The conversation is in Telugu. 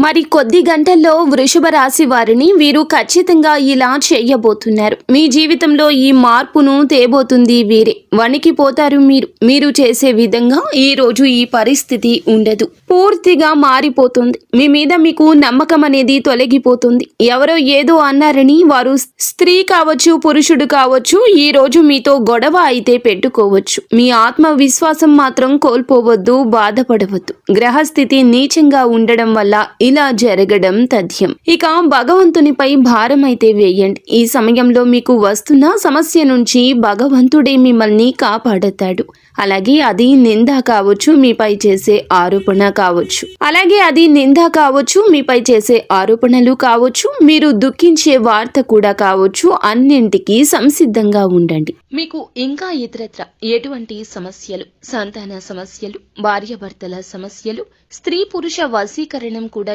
మరి కొద్ది గంటల్లో వృషభ రాశి వారిని వీరు ఖచ్చితంగా ఇలా చేయబోతున్నారు. మీ జీవితంలో ఈ మార్పును తేబోతుంది వీరే. వణికిపోతారు మీరు. మీరు చేసే విధంగా ఈ రోజు ఈ పరిస్థితి ఉండదు. పూర్తిగా మారిపోతుంది. మీ మీద మీకు నమ్మకం అనేది తొలగిపోతుంది. ఎవరో ఏదో అన్నారని వారు స్త్రీ కావచ్చు పురుషుడు కావచ్చు ఈ రోజు మీతో గొడవ అయితే పెట్టుకోవచ్చు. మీ ఆత్మవిశ్వాసం మాత్రం కోల్పోవద్దు బాధపడవద్దు. గ్రహస్థితి నీచంగా ఉండడం వల్ల ఇలా జరగడం తథ్యం. ఇక భగవంతునిపై భారం అయితే వేయండి. ఈ సమయంలో మీకు వస్తున్న సమస్య నుంచి భగవంతుడే మిమ్మల్ని కాపాడతాడు. అలాగే అది నింద కావచ్చు మీపై చేసే ఆరోపణ కావచ్చు. అలాగే అది నింద కావచ్చు మీపై చేసే ఆరోపణలు కావచ్చు మీరు దుఃఖించే వార్త కూడా కావచ్చు అన్నింటికీ సంసిద్ధంగా ఉండండి. మీకు ఇంకా ఇతరత్ర ఎటువంటి సమస్యలు సంతాన సమస్యలు భార్యాభర్తల సమస్యలు స్త్రీ పురుష వశీకరణం కూడా